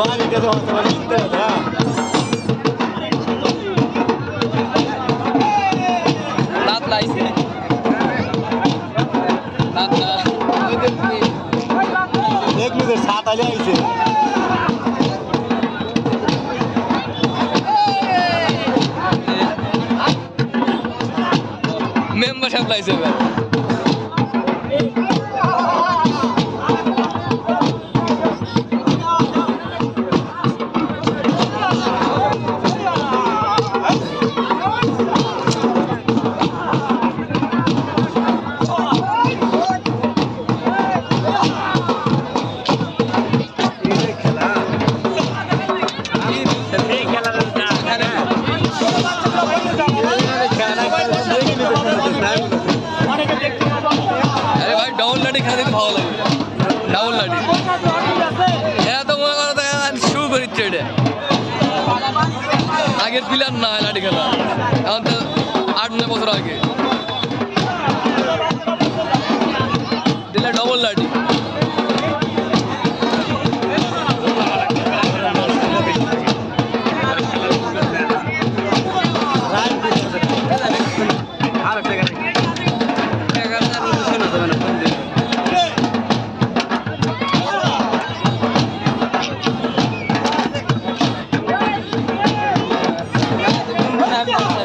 বাড়ি গেছে হতে পারে কিনতে হবে, হ্যাঁ। দাঁত লাইছে দাঁত আরে ভাই ডাউন লাঠি খেলা ভালো লাগে। ডাউন লাঠি। এরা তো মনে করো শুরু করিচ্ছে এটা। আগের প্লেয়ার না, লাঠি খেলা। এখন তো আট, নয় বছর আগে। দিলে ডবল লাঠি। Happy